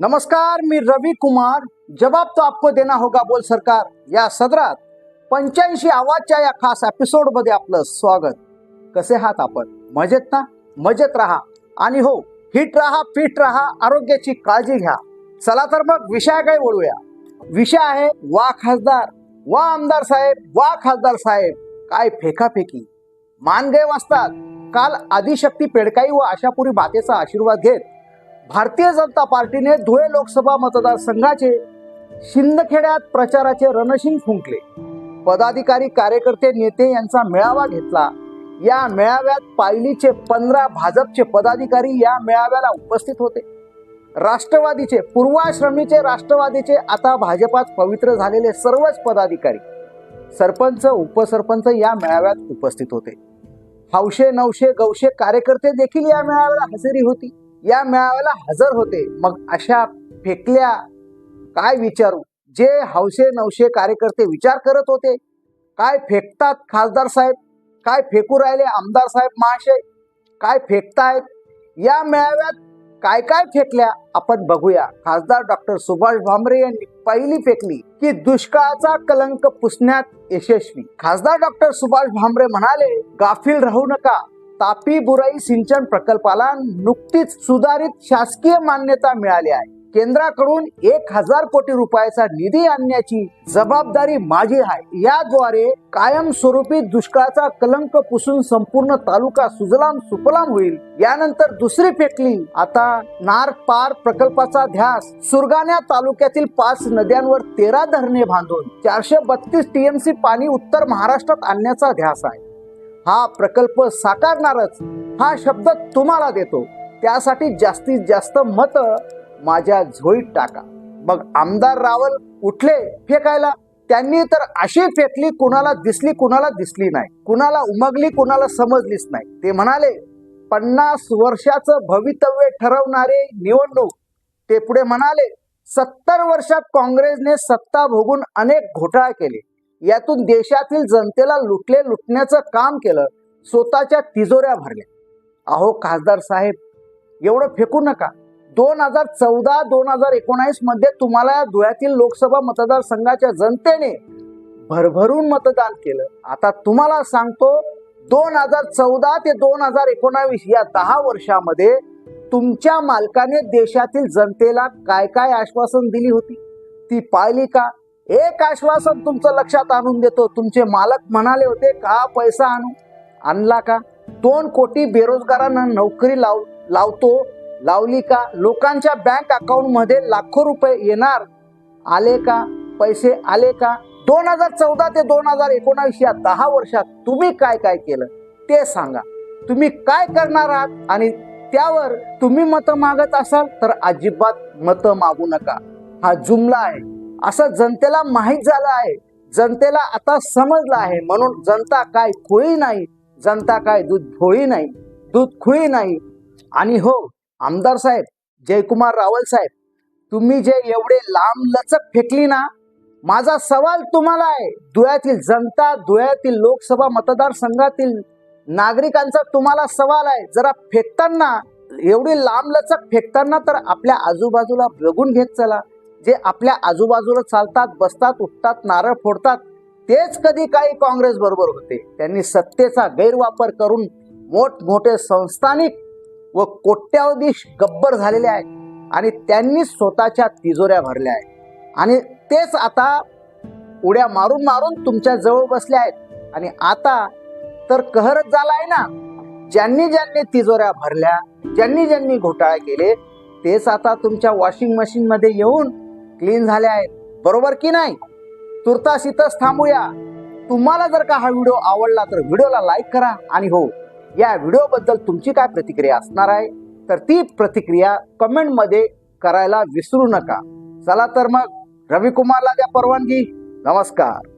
नमस्कार मी रवि कुमार. जवाब तो आपको देना होगा बोल सरकार. या सदरात पंच्याऐंशी आवाजच्या या खास एपिसोडमध्ये आपलं स्वागत. कसे आहात आपण? मजेत ना? मजेत राहा. आणि हो हिट राहा फिट राहा आरोग्याची काळजी घ्या. चला तर मग विषयाकडे वळूया विषय आहे वा खासदार. वा आमदार साहेब वा खासदार साहेब. काय फेकाफेकी. मानगय वाचतात काल आदिशक्ती पेडकाई व आशापुरी मातेचा आशीर्वाद घेत भारतीय जनता पार्टीने धुळे लोकसभा मतदारसंघाचे शिंदखेड्यात प्रचाराचे रणशिंग फुंकले. पदाधिकारी कार्यकर्ते नेते यांचा मेळावा घेतला. या मेळाव्यात पायलीचे पंधरा भाजपचे पदाधिकारी या मेळाव्याला उपस्थित होते. राष्ट्रवादीचे पूर्वाश्रमीचे राष्ट्रवादीचे आता भाजपात पवित्र झालेले सर्वच पदाधिकारी सरपंच उपसरपंच या मेळाव्यात उपस्थित होते. हौशे नवशे गौशे कार्यकर्ते देखील या मेळाव्याला हजेरी होती. या मेळाव्याला हजर होते. मग अशा फेकल्या काय विचारू? जे हौशे नवशे कार्यकर्ते विचार करत होते. काय फेकतात खासदार साहेब? काय फेकू राहिले आमदार साहेब महाशय? काय फेकतायत? या मेळाव्यात काय काय फेकल्या? आपण बघूया. खासदार डॉक्टर सुभाष भामरे यांनी पहिली फेकली की दुष्काळाचा कलंक पुसण्यात यशस्वी. खासदार डॉक्टर सुभाष भामरे म्हणाले गाफील राहू नका. तापी बुराई सिंचन प्रकल्पाला नुकतीच सुधारित शासकीय मान्यता मिळाली आहे. केंद्राकडून एक हजार कोटी रुपयाचा निधी आणण्याची जबाबदारी माझी आहे. याद्वारे कायमस्वरूपी दुष्काळाचा कलंक पुसून संपूर्ण तालुका सुजलाम सुफलाम होईल. यानंतर दुसरी फेकली आता नार पार प्रकल्पाचा ध्यास सुरगाण्या तालुक्यातील पाच नद्यांवर तेरा धरणे बांधून चारशे बत्तीस टीएमसी पाणी उत्तर महाराष्ट्रात आणण्याचा ध्यास आहे. हा प्रकल्प साकारणारच हा शब्द तुम्हाला देतो. त्यासाठी जास्तीत जास्त मत माझ्या झोळीत टाका. मग आमदार रावल उठले फेकायला. त्यांनी तर अशी फेकली कुणाला दिसली कुणाला दिसली नाही. कुणाला उमगली कुणाला समजलीच नाही. ते म्हणाले पन्नास वर्षाचं भवितव्य ठरवणारे निवडणूक. ते पुढे म्हणाले सत्तर वर्षात काँग्रेसने सत्ता भोगून अनेक घोटाळे केले. यातून देशातील जनतेला लुटले लुटण्याचं काम केलं स्वतःच्या तिजोऱ्या भरल्या. अहो खासदार साहेब एवढं फेकू नका. दोन हजार चौदा दोन हजार एकोणावीसमध्ये तुम्हाला या धुळ्यातील लोकसभा मतदारसंघाच्या जनतेने भरभरून मतदान केलं. आता तुम्हाला सांगतो दोन हजार चौदा ते दोन हजार एकोणावीस या दहा वर्षामध्ये तुमच्या मालकाने देशातील जनतेला काय काय आश्वासन दिली होती? ती पाहिली का? एक आश्वासन तुमचं लक्षात आणून देतो. तुमचे मालक म्हणाले होते का पैसा आणू? आणला का? दोन कोटी बेरोजगारांना नोकरी लाव लावतो. लावली का? लोकांच्या बँक अकाउंटमध्ये लाखो रुपये येणार. आले का? पैसे आले का? दोन हजार चौदा ते दोन हजार एकोणावीस या दहा वर्षात तुम्ही काय काय केलं? ते सांगा. तुम्ही काय करणार आहात? आणि त्यावर तुम्ही मतं मागत असाल तर अजिबात मतं मागू नका. हा जुमला आहे. असं जनतेला माहीत झालं आहे. जनतेला आता समजलं आहे. म्हणून जनता काय खुळी नाही जनता काय दूध भोळी नाही दूध खुळी नाही. आणि हो आमदार साहेब जयकुमार रावल साहेब तुम्ही जे एवढे लांब लचक फेकली ना माझा सवाल तुम्हाला आहे. धुळ्यातील जनता धुळ्यातील लोकसभा मतदारसंघातील नागरिकांचा तुम्हाला सवाल आहे. जरा फेकताना एवढी लांब लचक फेकताना तर आपल्या आजूबाजूला बघून घेत चला. जे आपल्या आजूबाजूला चालतात बसतात उठतात नारळ फोडतात तेच कधी काही काँग्रेस बरोबर होते. त्यांनी सत्तेचा गैरवापर करून मोठमोठे संस्थानिक व कोट्यावधी गब्बर झालेले आहेत आणि त्यांनी स्वतःच्या तिजोऱ्या भरल्या आहेत. आणि तेच आता उड्या मारून मारून तुमच्या जवळ बसले आहेत. आणि आता तर कहरच झाला आहे ना ज्यांनी ज्यांनी तिजोऱ्या भरल्या ज्यांनी ज्यांनी घोटाळे केले तेच आता तुमच्या वॉशिंग मशीनमध्ये येऊन क्लीन झाले आहेत. बरोबर की नाही? तुर्तास इथंच थांबूया. तुम्हाला जर का हा व्हिडिओ आवडला तर व्हिडिओला लाईक करा आणि हो या व्हिडिओबद्दल तुमची काय प्रतिक्रिया असणार आहे तर ती प्रतिक्रिया कमेंटमध्ये करायला विसरू नका. चला तर मग रविकुमारला द्या परवानगी. नमस्कार.